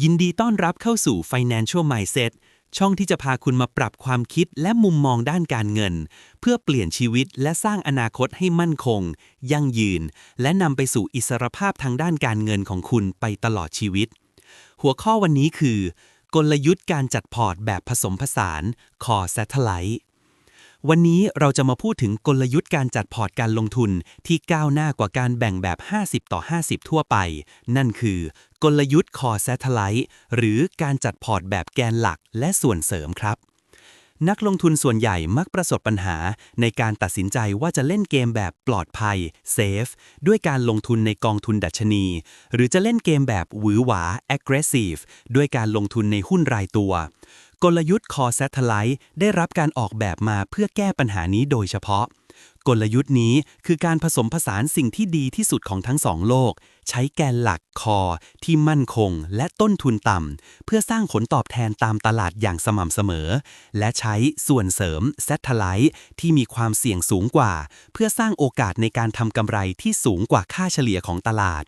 ยินดีต้อนรับเข้าสู่ Financial Mindset ช่องที่จะพาคุณมาปรับความคิดและมุมมองด้านการเงิน เพื่อเปลี่ยนชีวิตและสร้างอนาคตให้มั่นคง ยั่งยืน และนำไปสู่อิสรภาพทางด้านการเงินของคุณไปตลอดชีวิต หัวข้อวันนี้คือ กลยุทธ์การจัดพอร์ตแบบผสมผสาน Core Satellite วันนี้เราจะมาพูดถึงกลยุทธ์การจัดพอร์ตการลงทุนที่ก้าวหน้ากว่าการแบ่งแบบ 50 ต่อ 50 ทั่วไป นั่นคือกลยุทธ์ Core Satellite หรือการจัดพอร์ตแบบแกนหลักและส่วนเสริมครับ นักลงทุนส่วนใหญ่มักประสบปัญหาในการตัดสินใจว่าจะเล่นเกมแบบปลอดภัย safe ด้วยการลงทุนในกองทุนดัชนี หรือจะเล่นเกมแบบหวือหวา aggressive ด้วยการลงทุนในหุ้นรายตัว กลยุทธ์คอแซทไลท์ได้รับการออกแบบมาเพื่อแก้ปัญหานี้โดยเฉพาะ กลยุทธ์นี้คือการผสมผสานสิ่งที่ดีที่สุดของทั้งสองโลก ใช้แกนหลักคอที่มั่นคงและต้นทุนต่ำ เพื่อสร้างผลตอบแทนตามตลาดอย่างสม่ำเสมอ และใช้ส่วนเสริม Satellite ที่มีความเสี่ยงสูงกว่า เพื่อสร้างโอกาสในการทำกำไรที่สูงกว่าค่าเฉลี่ยของตลาด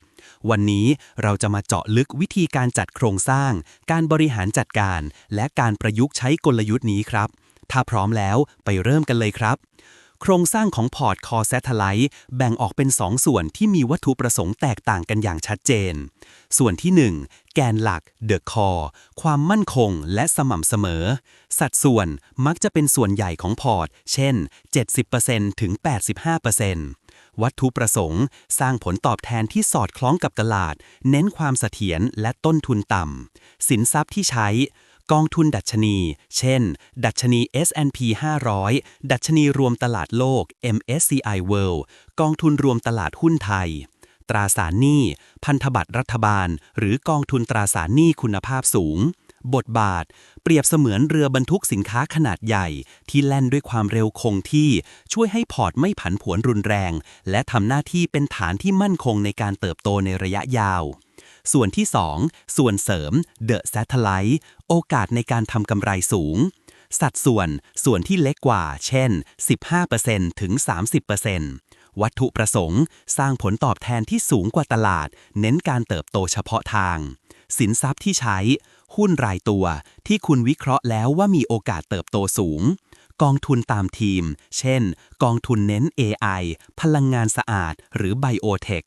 วันนี้เราจะมาเจาะลึกวิธีการจัดโครงสร้าง การบริหารจัดการ และการประยุกต์ใช้กลยุทธ์นี้ครับ ถ้าพร้อมแล้วไปเริ่มกันเลยครับ โครงสร้างของพอร์ต Core Satellite แบ่งออกเป็น 2 ส่วนที่มีวัตถุประสงค์แตกต่างกันอย่างชัดเจน ส่วนที่ 1 แกนหลัก The Core ความมั่นคงและสม่ำเสมอ สัดส่วนมักจะเป็นส่วนใหญ่ของพอร์ต เช่น 70%ถึง 85%วัตถุประสงค์ สร้างผลตอบแทนที่สอดคล้องกับตลาด เน้นความเสถียรและต้นทุนต่ำ สินทรัพย์ที่ใช้ กองทุนดัชนี เช่น ดัชนี S&P 500 ดัชนีรวมตลาดโลก MSCI World กองทุนรวมตลาดหุ้นไทย ตราสารหนี้ พันธบัตรรัฐบาล หรือกองทุนตราสารหนี้คุณภาพสูง บทบาท เปรียบเสมือนเรือบรรทุกสินค้าขนาดใหญ่ ที่แล่นด้วยความเร็วคงที่ ช่วยให้พอร์ตไม่ผันผวนรุนแรง และทำหน้าที่เป็นฐานที่มั่นคงในการเติบโตในระยะยาว ส่วนที่ 2 ส่วนเสริม The Satellite โอกาสในการทำกำไรสูง สัดส่วนส่วนที่เล็กกว่า เช่น 15%ถึง 30%วัตถุประสงค์ สร้างผลตอบแทนที่สูงกว่าตลาด เน้นการเติบโตเฉพาะทาง สินทรัพย์ที่ใช้ หุ้นรายตัว ที่คุณวิเคราะห์แล้วว่ามีโอกาสเติบโตสูงกองทุนตามทีม เช่น กองทุนเน้น AI พลังงานสะอาด หรือไบโอเทค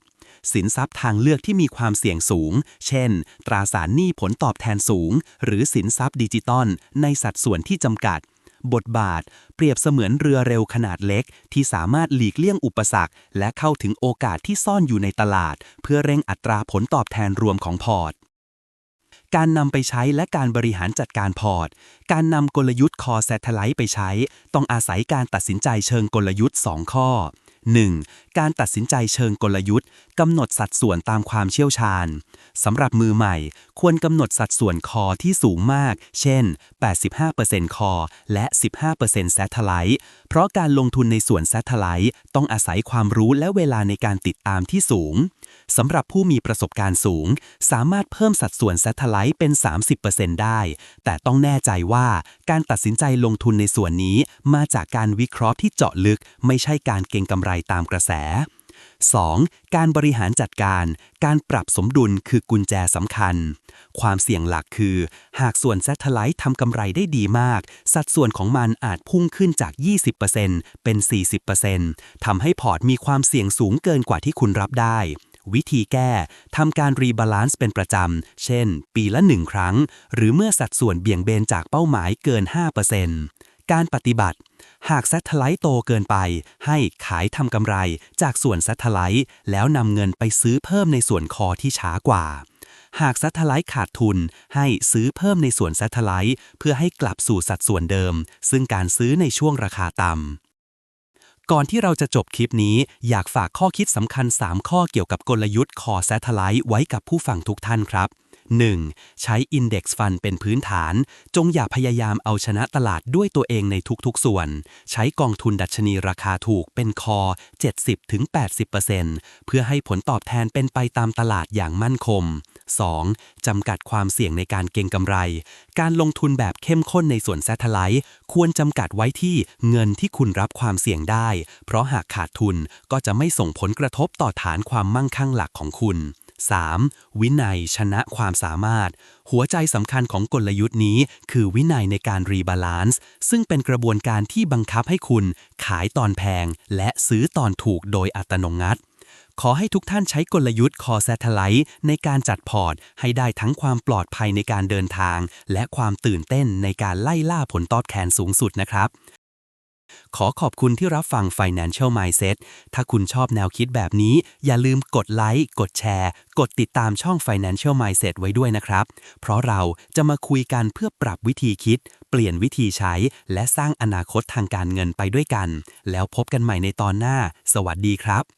สินทรัพย์ทางเลือกที่มีความเสี่ยงสูง เช่น ตราสารหนี้ผลตอบแทนสูง หรือสินทรัพย์ดิจิตอลในสัดส่วนที่จำกัด บทบาท เปรียบเสมือนเรือเร็วขนาดเล็ก ที่สามารถหลีกเลี่ยงอุปสรรค และเข้าถึงโอกาสที่ซ่อนอยู่ในตลาด เพื่อเร่งอัตราผลตอบแทนรวมของพอร์ตการนำไปใช้และการบริหารจัดการพอร์ต การนำกลยุทธ์ Core Satellite ไปใช้ ต้องอาศัยการตัดสินใจเชิงกลยุทธ์ 2 ข้อ 1. การตัดสินใจเชิงกลยุทธ์กำหนดสัดส่วนตามความเชี่ยวชาญสำหรับมือใหม่ ควรกำหนดสัดส่วนคอที่สูงมาก เช่น 85%คอและ 15% Satellite เพราะการลงทุนในส่วน Satellite ต้องอาศัยความรู้และเวลาในการติดตามที่สูงสำหรับผู้มีประสบการณ์สูง สามารถเพิ่มสัดส่วน Satellite เป็น 30%ได้ แต่ต้องแน่ใจว่าการตัดสินใจลงทุนในส่วนนี้มาจากการวิเคราะห์ที่เจาะลึก ไม่ใช่การเก็งกำไรตามกระแส 2. การบริหารจัดการ การปรับสมดุลคือกุญแจสำคัญ ความเสี่ยงหลักคือ หากส่วน Satellite ทำกำไรได้ดีมาก สัดส่วนของมันอาจพุ่งขึ้นจาก 20%เป็น 40%ทำให้พอร์ตมีความเสี่ยงสูงเกินกว่าที่คุณรับได้ วิธีแก้ ทำการรีบาลานซ์เป็นประจำ เช่น ปีละหนึ่งครั้ง หรือเมื่อสัดส่วนเบี่ยงเบนจากเป้าหมายเกิน 5% การปฏิบัติ หาก Satellite โตเกินไป ให้ขายทำกำไรจากส่วน Satellite แล้วนำเงินไปซื้อเพิ่มในส่วนคอที่ช้ากว่า หาก Satellite ขาดทุน ให้ซื้อเพิ่มในส่วน Satellite เพื่อให้กลับสู่สัดส่วนเดิม ซึ่งการซื้อในช่วงราคาต่ำก่อนที่เราจะจบคลิปนี้ อยากฝากข้อคิดสำคัญ 3 ข้อเกี่ยวกับกลยุทธ์ Core Satellite ไว้กับผู้ฟังทุกท่านครับ 1. ใช้ Index Fund เป็นพื้นฐาน จงอย่าพยายามเอาชนะตลาดด้วยตัวเองในทุกๆส่วน ใช้กองทุนดัชนีราคาถูกเป็นคอ 70-80%เพื่อให้ผลตอบแทนเป็นไปตามตลาดอย่างมั่นคง 2. จำกัดความเสี่ยงในการเก็งกำไร การลงทุนแบบเข้มข้นในส่วน Satellite ควรจำกัดไว้ที่เงินที่คุณรับความเสี่ยงได้ เพราะหากขาดทุนก็จะไม่ส่งผลกระทบต่อฐานความมั่งคั่งหลักของคุณ 3. วินัยชนะความสามารถ หัวใจสำคัญของกลยุทธ์นี้ คือวินัยในการรีบาลานซ์ซึ่งเป็นกระบวนการที่บังคับให้คุณ ขายตอนแพง และซื้อตอนถูกโดยอัตโนมัติขอให้ทุกท่านใช้กลยุทธ์คอ s a t e l l i t e ในการจัดพอร์ต ให้ได้ทั้งความปลอดภัยในการเดินทาง และความตื่นเต้นในการไล่ล่าผลตอบแทนสูงสุดนะครับ ขอขอบคุณที่รับฟัง Financial Mindset ถ้าคุณชอบแนวคิดแบบนี้ อย่าลืมกดไลค์ กดแชร์ กดติดตามช่อง Financial Mindset ไว้ด้วยนะครับ เพราะเราจะมาคุยกันเพื่อปรับวิธีคิด เปลี่ยนวิธีใช้ และสร้างอนาคตทางการเงินไปด้วยกัน แล้วพบกันใหม่ในตอนหน้า สวัสดีครับ